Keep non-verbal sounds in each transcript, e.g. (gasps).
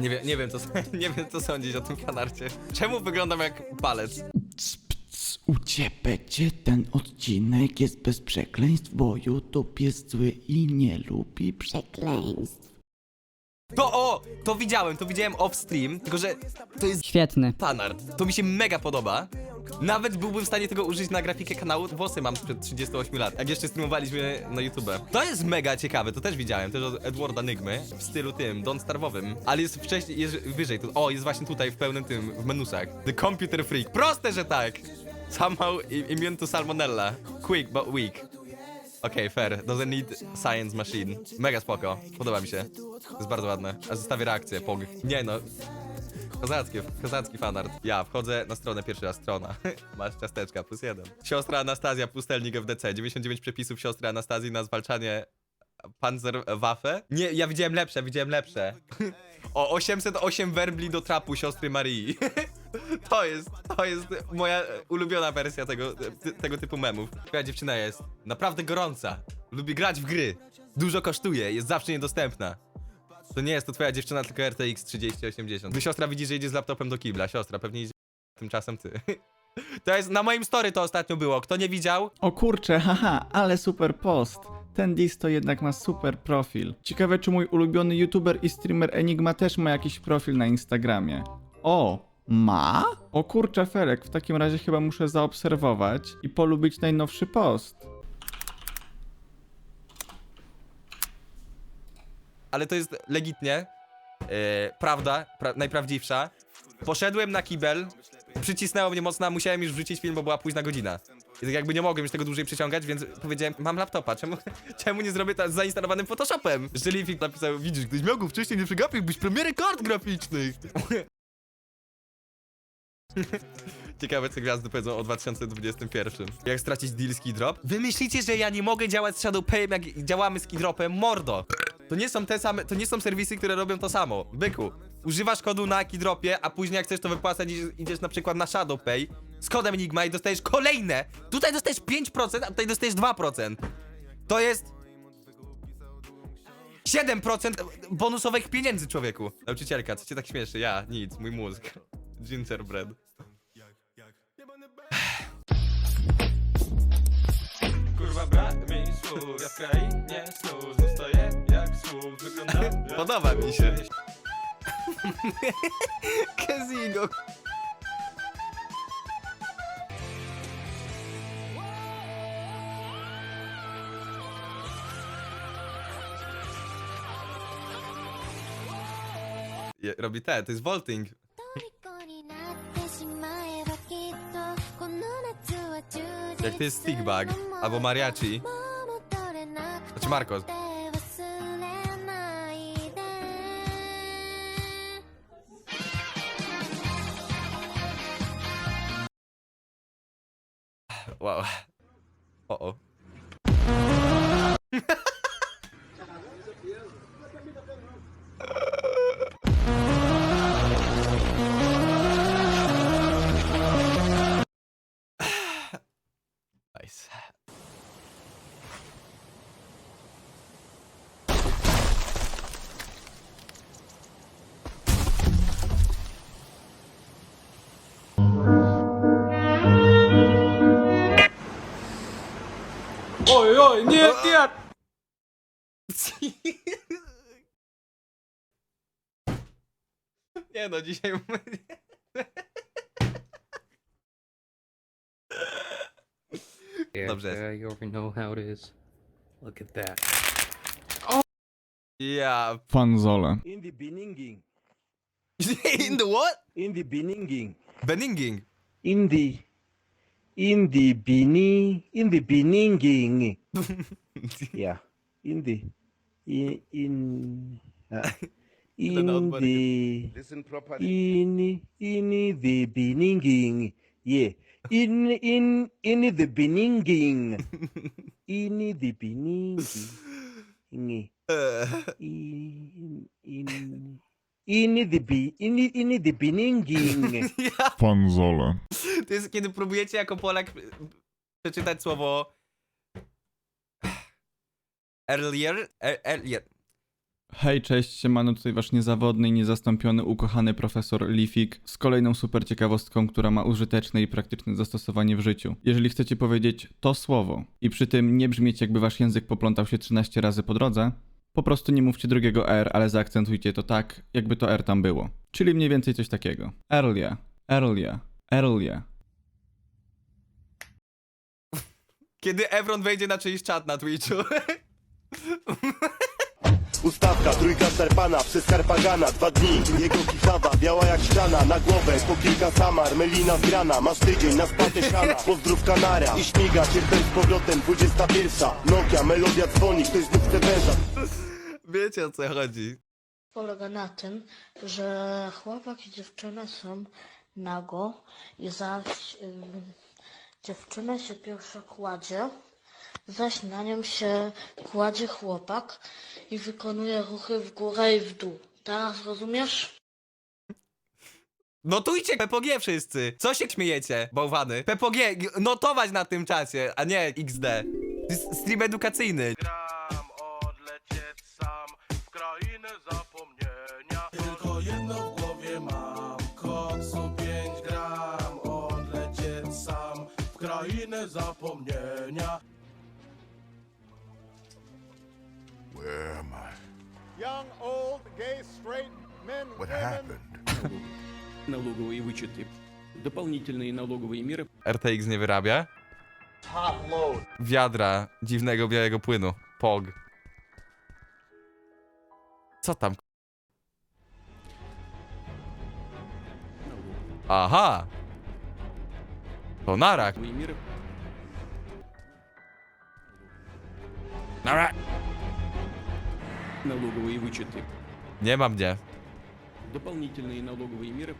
Nie wiem, nie wiem, co, (laughs) nie wiem, co sądzić o tym fanarcie. Czemu wyglądam jak palec? U ciebie ten odcinek jest bez przekleństw, bo YouTube jest zły i nie lubi przekleństw. To o! To widziałem, to widziałem off stream, tylko że to jest Świetny. fanart. To mi się mega podoba. Nawet byłbym w stanie tego użyć na grafikę kanału. Włosy mam sprzed 38 lat, jak jeszcze streamowaliśmy na YouTube. To jest mega ciekawe, to też widziałem, też od Edwarda Nygmy, w stylu tym, Don Starwowym. Ale jest wcześniej, jest wyżej, tu, o, jest właśnie tutaj w pełnym tym, w menusach. The Computer Freak. Proste, że tak! Somehow immune to salmonella. Quick but weak. Okej, fair. Doesn't need science machine. Mega spoko. Podoba mi się. Jest bardzo ładne. A zostawię reakcję, pog. Nie no. Kozackie, kozacki fanart. Ja wchodzę na stronę pierwszy raz strona. (laughs) Masz ciasteczka, plus jeden. Siostra Anastazja, pustelnik FDC. 99 przepisów siostry Anastazji na zwalczanie Panzerwaffe. Nie, ja widziałem lepsze, widziałem lepsze. (laughs) O 808 werbli do trapu siostry Marii. (laughs) To jest, to jest moja ulubiona wersja tego, tego typu memów. Twoja dziewczyna jest naprawdę gorąca. Lubi grać w gry. Dużo kosztuje, jest zawsze niedostępna. To nie jest to twoja dziewczyna, tylko RTX 3080. Gdy siostra widzi, że idzie z laptopem do kibla, siostra pewnie idzie tymczasem ty. (laughs) To jest, na moim story to ostatnio było. Kto nie widział? O kurczę, (laughs) haha, ale super post. Ten dis to jednak ma super profil. Ciekawe, czy mój ulubiony youtuber i streamer Enigma też ma jakiś profil na Instagramie. O, ma? O kurczę, Felek, w takim razie chyba muszę zaobserwować i polubić najnowszy post. Ale to jest legitnie e, prawda, pra, najprawdziwsza. Poszedłem na kibel, przycisnęło mnie mocno, musiałem już wrzucić film, bo była późna godzina. I tak jakby nie mogłem już tego dłużej przyciągać, więc powiedziałem, mam laptopa, czemu, (laughs) czemu nie zrobię to z zainstalowanym Photoshopem? Jellyfig napisał, widzisz, gdyś miał go wcześniej, nie przegapiłbyś premiery kart graficznych. (laughs) Ciekawe, co gwiazdy powiedzą o 2021. Jak stracić deal skidrop? Wy myślicie, że ja nie mogę działać z Shadowpayem, jak działamy z Kidropem? Mordo! To nie są te same, to nie są serwisy, które robią to samo. Byku, używasz kodu na Kidropie, a później jak chcesz to wypłacać, idziesz, na przykład na Shadowpay z kodem Enigma i dostajesz kolejne! Tutaj dostajesz 5%, a tutaj dostajesz 2%. To jest... 7% bonusowych pieniędzy, człowieku. Nauczycielka, co cię tak śmieszy? Ja, nic, mój mózg. Gingerbread. Kurwa brak mi słów, ja w krainie snów Zostaję (laughs) Podoba mi się. (laughs) Kazigo. Je- Robi te, to jest vaulting. 虜になってしまえばきっとこの夏は充実 Jak to jest stickbag albo mariachi. もう戻れなく Znaczy Marcos. て忘 Wow. (laughs) O Oj, oj, nie, nie! Nie no, dzisiaj... Yeah, Dobrze. yeah, you already know how it is. Look at that. Ja... Fanzole. In the beginning, (laughs) In the what? in the beginning, Beninging. in the, (laughs) in (laughs) the beginning, in the beginning, yeah, in the, in, in, uh, (laughs) in the, Listen properly. in, in the beginning, yeah, in, in, in the beginning, in the beginning, Uh, in, in, in the be, in, in the beginning. ja. Fanzole. To jest kiedy próbujecie jako Polak przeczytać słowo earlier, e- earlier. Hej, cześć, siemano, tutaj wasz niezawodny i niezastąpiony ukochany profesor Lifik z kolejną super ciekawostką, która ma użyteczne i praktyczne zastosowanie w życiu. Jeżeli chcecie powiedzieć to słowo i przy tym nie brzmieć jakby wasz język poplątał się 13 razy po drodze, po prostu nie mówcie drugiego R, ale zaakcentujcie to tak, jakby to R tam było. Czyli mniej więcej coś takiego. Earlier, earlier, earlier. Kiedy Evron wejdzie na czyjś czat na Twitchu. Ustawka, trójka szerpana, przez Karpagana Dwa dni, jego kiszawa, biała jak ściana Na głowę, po kilka samar, melina zgrana. Masz tydzień na spatę siana, pozdrów kanara I śmiga, cierpem z powrotem, 21 Nokia, melodia dzwoni, ktoś znów chce węża. Wiecie o co chodzi. polega na tym, że chłopak i dziewczyna są nago i zaś ym, dziewczyna się pierwsza kładzie, zaś na nią się kładzie chłopak i wykonuje ruchy w górę i w dół. Teraz rozumiesz? Notujcie PPG wszyscy! Co się śmiejecie, bałwany? PPG, notować na tym czacie, a nie XD. To jest stream edukacyjny. Gram, zapomnienia Where am I? young, old, gay, straight, men, What women. happened? Налоговые вычеты. Дополнительные налоговые меры RTX nie wyrabia? Wiadra dziwnego białego płynu. POG. Co tam? Aha! To narak. налоговые меры Narak! налоговые вычеты. Nie ma mnie. Дополнительные налоговые меры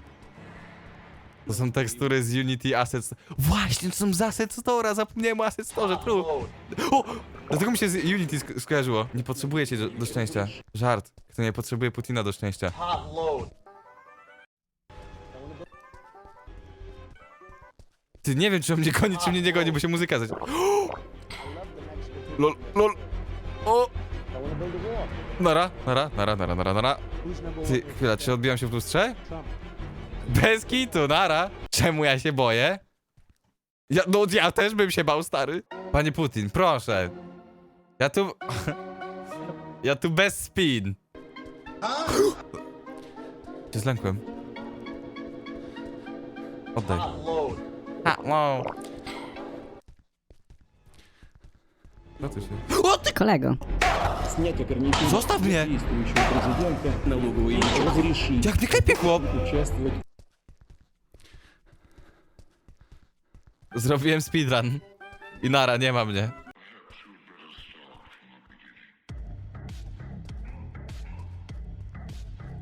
To są tekstury z Unity Assets. Właśnie, to są z Asset Store'a, zapomniałem o Asset Store, true. O! Dlatego mi się z Unity sk- skojarzyło. Nie potrzebujecie do, do szczęścia. Żart. Kto nie potrzebuje Putina do szczęścia. Ty nie wiem, czy on mnie goni, czy mnie nie goni, bo się muzyka zaś. (gasps) Lol, lol. Nara, nara, nara, nara, nara, nara. Ty, chwila, czy odbijam się w lustrze? Bez kitu, nara. Czemu ja się boję? Ja, no ja też bym się bał, stary. Panie Putin, proszę. Ja tu... (laughs) Ja tu bez spin. Się zlękłem. Oddaj. A, wow. Co tu się... O ty Kolego. Снять ограничения Zostaw mnie! действующего президента налоговые разрешить Jak mnie klepie chłop! участвовать Zrobiłem speedrun. I nara, nie ma mnie.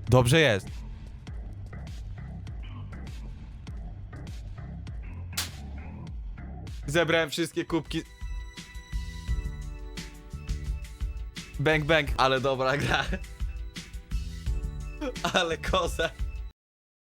Dobrze jest. Zebrałem wszystkie kubki. Bang bang, ale dobra gra. (laughs) Ale koza.